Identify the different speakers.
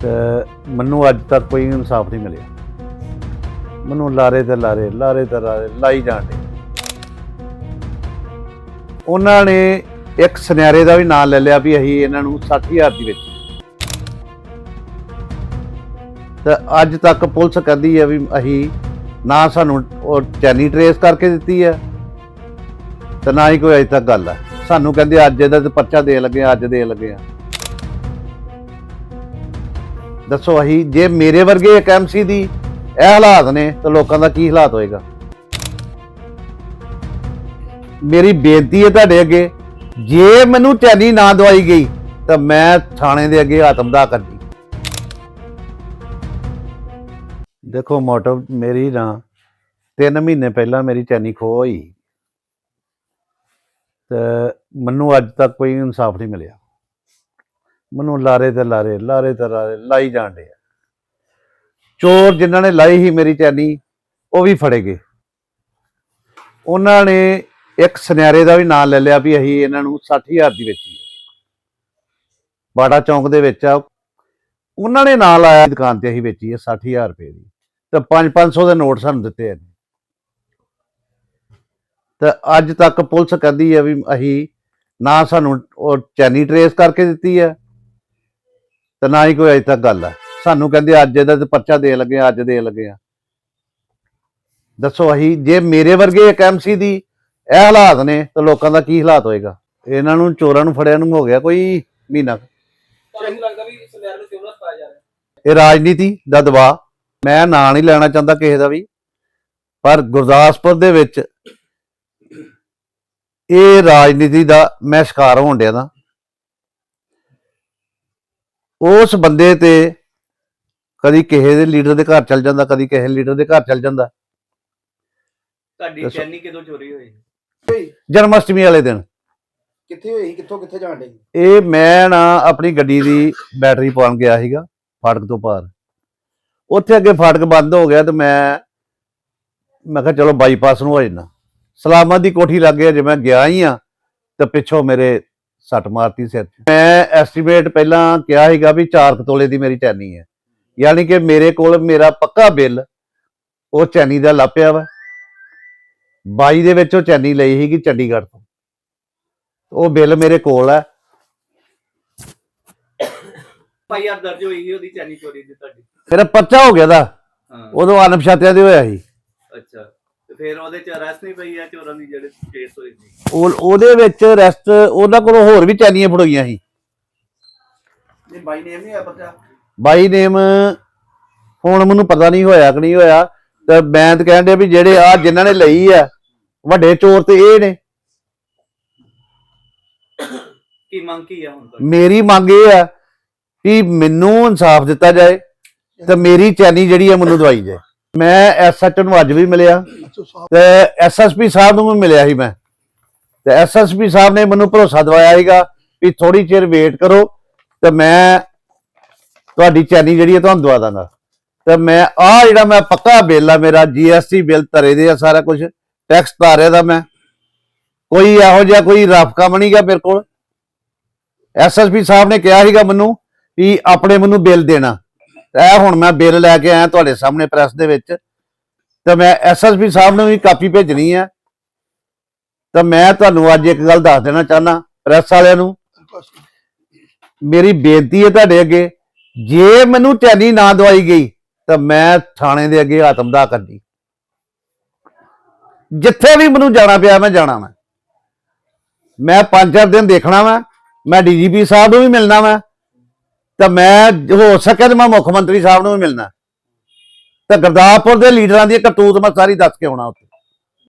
Speaker 1: ਤੇ ਮੈਨੂੰ ਅੱਜ ਤੱਕ ਕੋਈ ਇਨਸਾਫ ਨਹੀਂ ਮਿਲਿਆ। ਮੈਨੂੰ ਲਾਰੇ ਤੇ ਲਾਰੇ ਲਾਰੇ ਤੇ ਲਾਰੇ ਲਾਈ ਜਾਂਦੇ ਉਹਨਾਂ ਨੇ ਇੱਕ ਸੁਨਿਆਰੇ ਦਾ ਵੀ ਨਾਮ ਲੈ ਲਿਆ ਵੀ ਅਸੀਂ ਇਹਨਾਂ ਨੂੰ 60000 ਦੀ ਵਿੱਚ। ਤੇ ਅੱਜ ਤੱਕ ਪੁਲਿਸ ਕਹਿੰਦੀ ਹੈ ਵੀ ਅਸੀਂ ਨਾ ਸਾਨੂੰ ਉਹ ਚੈਨੀ ਟਰੇਸ ਕਰਕੇ ਦਿੱਤੀ ਹੈ ਤੇ ਨਾ ਹੀ ਕੋਈ ਅਜੇ ਤੱਕ ਗੱਲ ਹੈ ਸਾਨੂੰ ਕਹਿੰਦੇ ਅੱਜ ਇਹਦਾ ਤੇ ਪਰਚਾ ਦੇ ਲੱਗੇ ਆ, ਅੱਜ ਦੇ ਲੱਗੇ ਆ। ਦੱਸੋ ਅਸੀਂ ਜੇ ਮੇਰੇ ਵਰਗੇ ਇੱਕ ਐਮਸੀ ਦੀ ਇਹ ਹਾਲਾਤ ਨੇ, ਤਾਂ ਲੋਕਾਂ ਦਾ ਕੀ ਹਾਲਾਤ ਹੋਏਗਾ? ਮੇਰੀ ਬੇਨਤੀ ਹੈ ਤੁਹਾਡੇ ਅੱਗੇ, ਜੇ ਮੈਨੂੰ ਚੈਨੀ ਨਾ ਦਵਾਈ ਗਈ, ਤਾਂ ਮੈਂ ਥਾਣੇ ਦੇ ਅੱਗੇ ਆਤਮਦਾ ਕਰਦੀ ਦੇਖੋ ਮੋਟਿਵ ਮੇਰੀ ਨਾ 3 ਮਹੀਨੇ ਪਹਿਲਾਂ ਮੇਰੀ ਚੈਨੀ ਖੋ ਹੋਈ। ਤੇ ਮੈਨੂੰ ਅੱਜ ਤੱਕ ਕੋਈ ਇਨਸਾਫ ਨਹੀਂ ਮਿਲਿਆ। ਮੈਨੂੰ ਲਾਰੇ ਤੇ ਲਾਰੇ ਲਾਰੇ ਤੇ ਲਾਰੇ ਲਾਈ ਜਾਂਦੇ ਆ। ਚੋਰ ਜਿਨ੍ਹਾਂ ਨੇ ਲਾਈ ਸੀ ਮੇਰੀ ਚੈਨੀ, ਉਹ ਵੀ ਫੜੇ ਗਏ। ਉਹਨਾਂ ਨੇ ਇੱਕ ਸੁਨਿਆਰੇ ਦਾ ਵੀ ਨਾਂ ਲੈ ਲਿਆ ਵੀ ਅਸੀਂ ਇਹਨਾਂ ਨੂੰ 60000 ਦੀ ਵੇਚੀ ਹੈ ਬਾੜਾ ਚੌਂਕ ਦੇ ਵਿੱਚ ਆ। ਉਹਨਾਂ ਨੇ ਨਾਂ ਲਾਇਆ ਦੁਕਾਨ ਤੇ ਅਸੀਂ ਵੇਚੀ ਹੈ 60000 ਰੁਪਏ ਦੀ। ਤੇ 5-500 ਦੇ ਨੋਟ ਸਾਨੂੰ ਦਿੱਤੇ ਆ। ਤੇ ਅੱਜ ਤੱਕ ਪੁਲਿਸ ਕਹਿੰਦੀ ਹੈ ਵੀ ਅਸੀਂ ਨਾ ਸਾਨੂੰ ਉਹ ਚੈਨੀ ਟਰੇਸ ਕਰਕੇ ਦਿੱਤੀ ਹੈ ਤੇ ਨਾ ਹੀ ਕੋਈ ਅਜੇ ਤੱਕ ਗੱਲ ਹੈ ਸਾਨੂੰ ਕਹਿੰਦੇ ਅੱਜ ਇਹਦਾ ਤੇ ਪਰਚਾ ਦੇ ਲੱਗੇ ਆ, ਅੱਜ ਦੇ ਲੱਗੇ ਆ। ਦੱਸੋ ਅਸੀਂ ਜੇ ਮੇਰੇ ਵਰਗੇ ਇੱਕ ਐਮਸੀ ਦੀ ਇਹ ਹਾਲਾਤ ਨੇ ਤਾਂ ਲੋਕਾਂ ਦਾ ਕੀ ਹਾਲਾਤ ਹੋਏਗਾ? ਇਹਨਾਂ ਨੂੰ ਚੋਰਾਂ ਨੂੰ ਫੜਿਆ ਨੂੰ ਹੋ ਗਿਆ ਕੋਈ ਮਹੀਨਾ ਕੁ।
Speaker 2: ਤੁਹਾਨੂੰ ਲੱਗਦਾ ਵੀ ਸਮੈਰ ਨੂੰ ਕਿਉਂ ਨਾ ਪਾਇਆ ਜਾ ਰਿਹਾ।
Speaker 1: ਇਹ ਰਾਜਨੀਤੀ ਦਾ ਦਬਾਅ ਮੈਂ ਨਾਂ ਨਹੀਂ ਲੈਣਾ ਚਾਹੁੰਦਾ ਕਿਸੇ ਦਾ ਵੀ। ਪਰ ਗੁਰਦਾਸਪੁਰ ਦੇ ਵਿੱਚ ਇਹ ਰਾਜਨੀਤੀ ਦਾ ਮੈਂ ਸ਼ਿਕਾਰ ਹੋਣ ਡਿਆ ਦਾ ਉਸ ਬੰਦੇ ਤੇ ਕਦੀ ਕਿਸੇ ਦੇ ਲੀਡਰ ਦੇ ਘਰ ਚਲ ਜਾਂਦਾ ਕਦੀ ਕਿਸੇ ਲੀਡਰ ਦੇ ਘਰ ਚਲ ਜਾਂਦਾ।
Speaker 2: ਤੁਹਾਡੀ
Speaker 1: ਦੱਸੋ।
Speaker 2: ਚੈਨੀ ਕਦੋਂ ਚੋਰੀ ਹੋਈ?
Speaker 1: ਜਨਮ ਅਸ਼ਟਮੀ ਵਾਲੇ ਦਿਨ।
Speaker 3: ਕਿੱਥੇ ਹੋਈ? ਕਿੱਥੋਂ ਕਿੱਥੇ ਜਾਣ
Speaker 1: ਇਹ ਮੈਂ ਨਾ ਆਪਣੀ ਗੱਡੀ ਦੀ ਬੈਟਰੀ ਪਾਉਣ ਗਿਆ ਸੀਗਾ ਫਾਟਕ ਤੋਂ ਪਾਰ। ਉੱਥੇ ਅੱਗੇ ਫਾਟਕ ਬੰਦ ਹੋ ਗਿਆ ਤੇ ਮੈਂ ਮੈਂ ਕਿਹਾ ਚਲੋ ਬਾਈਪਾਸ ਨੂੰ ਹੋ ਜਾਣਾ ਸਲਾਮਤ ਦੀ ਕੋਠੀ ਲੱਗ ਗਿਆ ਜੇ ਮੈਂ ਗਿਆ ਹੀ ਆ ਤੇ ਪਿੱਛੋਂ ਮੇਰੇ ਸੱਟ ਮਾਰਤੀ ਸਿਰ 'ਚ ਮੈਂ ਐਸਟੀਮੇਟ ਪਹਿਲਾਂ ਕਿਹਾ ਸੀਗਾ ਵੀ 4 ਤੋਲੇ ਦੀ ਮੇਰੀ ਚੈਨੀ ਹੈ। ਯਾਨੀ ਕਿ ਮੇਰੇ ਕੋਲ ਮੇਰਾ ਪੱਕਾ ਬਿੱਲ ਉਹ ਚੈਨੀ ਦਾ ਲਾਪਿਆ ਵਾ। 22 ਦੇ ਵਿੱਚ ਉਹ ਚੈਨੀ ਲਈ ਸੀਗੀ ਚੰਡੀਗੜ੍ਹ ਤੋਂ। ਉਹ ਬਿੱਲ ਮੇਰੇ ਕੋਲ ਹੈ।
Speaker 2: ਭਾਈ ਦਰਜ ਹੋਈ ਸੀ ਉਹਦੀ ਚੈਨੀ ਚੋਰੀ ਦੀ ਤੁਹਾਡੀ।
Speaker 1: ਫਿਰ ਪਰਚਾ ਹੋ ਗਿਆ ਦਾ। ਉਦੋਂ ਅਨਪਛਾਤਿਆਂ ਦੇ ਹੋਇਆ ਸੀ।
Speaker 2: ਫਿਰ ਉਹਦੇ ਚ ਅਰੈਸਟ ਨਹੀਂ ਪਈ ਆ ਚੋਰਾਂ ਦੀ ਜਿਹੜੇ ਕੇਸ ਹੋਏ ਸੀ।
Speaker 1: ਉਹ ਉਹਦੇ ਵਿੱਚ ਰੈਸਟ ਉਹਨਾਂ ਕੋਲੋਂ ਹੋਰ ਵੀ ਚੈਨੀਆਂ ਫੜੋਈਆਂ ਸੀ।
Speaker 3: ਨਹੀਂ ਬਾਈ ਨੇਮ ਨਹੀਂ ਆ ਪਤਾ?
Speaker 1: ਬਾਈ ਨੇਮ ਹੁਣ ਮੈਨੂੰ ਪਤਾ ਨਹੀਂ ਹੋਇਆ ਕਿ ਨਹੀਂ ਹੋਇਆ। ਤੇ ਮੈਂ ਤਾਂ ਕਹਿਣ ਡਿਆ ਵੀ ਜਿਹੜੇ ਆ ਜਿਨ੍ਹਾਂ ਨੇ ਲਈ ਆ ਵੱਡੇ ਚੋਰ ਤੇ ਇਹ ਨੇ।
Speaker 2: ਕੀ ਮੰਗ ਕੀ ਆ ਹੁਣ ਤੱਕ
Speaker 1: ਮੇਰੀ ਮੰਗ ਇਹ ਆ ਕਿ ਮੈਨੂੰ ਇਨਸਾਫ ਦਿੱਤਾ ਜਾਏ ਤੇ ਮੇਰੀ ਚੈਨੀ ਜਿਹੜੀ ਆ ਮੈਨੂੰ ਦਵਾਈ ਜਾਏ। ਮੈਂ ਐਸਐਚ ਨੂੰ ਅੱਜ ਵੀ ਮਿਲਿਆ ਤੇ ਐਸਐਸਪੀ ਸਾਹਿਬ ਨੂੰ ਵੀ ਮਿਲਿਆ ਸੀ ਮੈਂ। ਤੇ ਐਸਐਸਪੀ ਸਾਹਿਬ ਨੇ ਮੈਨੂੰ ਭਰੋਸਾ ਦਵਾਇਆ ਸੀਗਾ ਵੀ ਥੋੜੀ ਚਿਰ ਵੇਟ ਕਰੋ ਤੇ ਮੈਂ ਤੁਹਾਡੀ ਚੈਨੀ ਜਿਹੜੀ ਹੈ ਤੁਹਾਨੂੰ ਦਵਾ ਦਾਂਗਾ। ਤੇ ਮੈਂ ਆ ਜਿਹੜਾ ਮੈਂ ਪੱਕਾ ਬਿੱਲ ਆ ਮੇਰਾ ਜੀਐਸਟੀ ਬਿੱਲ ਧਰੇ ਦੇ ਆ ਸਾਰਾ ਕੁਝ ਟੈਕਸ ਧਾਰਿਆ ਦਾ ਮੈਂ। ਕੋਈ ਇਹੋ ਜਿਹਾ ਕੋਈ ਰਫ ਕੰਮ ਨਹੀਂਗਾ ਮੇਰੇ ਕੋਲ। ਐਸਐਸਪੀ ਸਾਹਿਬ ਨੇ ਕਿਹਾ ਸੀਗਾ ਮੈਨੂੰ ਵੀ ਆਪਣੇ ਮੈਨੂੰ ਬਿੱਲ ਦੇਣਾ। ਇਹ ਹੁਣ ਮੈਂ ਬਿੱਲ ਲੈ ਕੇ ਆਇਆ ਤੁਹਾਡੇ ਸਾਹਮਣੇ ਪ੍ਰੈਸ ਦੇ ਵਿੱਚ, ਤੇ ਮੈਂ ਐਸਐਸਪੀ ਸਾਹਿਬ ਨੂੰ ਵੀ ਕਾਪੀ ਭੇਜਣੀ ਹੈ ਤਾਂ ਮੈਂ ਤੁਹਾਨੂੰ ਅੱਜ ਇੱਕ ਗੱਲ ਦੱਸ ਦੇਣਾ ਚਾਹਨਾ ਪ੍ਰੈਸ ਵਾਲਿਆਂ ਨੂੰ। ਮੇਰੀ ਬੇਨਤੀ ਹੈ ਤੁਹਾਡੇ ਅੱਗੇ, ਜੇ ਮੈਨੂੰ ਚੈਨੀ ਨਾ ਦਵਾਈ ਗਈ, ਤਾਂ ਮੈਂ ਥਾਣੇ ਦੇ ਅੱਗੇ ਆਤਮਦਾ ਕਰਦੀ ਜਿੱਥੇ ਵੀ ਮੈਨੂੰ ਜਾਣਾ ਪਿਆ, ਮੈਂ ਜਾਣਾ ਮੈਂ ਮੈਂ ਪੰਜ ਚਾਰ ਦਿਨ ਦੇਖਣਾ ਵਾ, ਮੈਂ ਡੀਜੀਪੀ ਸਾਹਿਬ ਨੂੰ ਵੀ ਮਿਲਣਾ ਵਾ। ਤਾਂ ਮੈਂ ਹੋ ਸਕਿਆ ਤਾਂ ਮੈਂ ਮੁੱਖ ਮੰਤਰੀ ਸਾਹਿਬ ਨੂੰ ਵੀ ਮਿਲਣਾ। ਤਾਂ ਗੁਰਦਾਸਪੁਰ ਦੇ ਲੀਡਰਾਂ ਦੀ ਕਰਤੂਤ ਮੈਂ ਸਾਰੀ ਦੱਸ ਕੇ ਆਉਣਾ ਉੱਥੇ।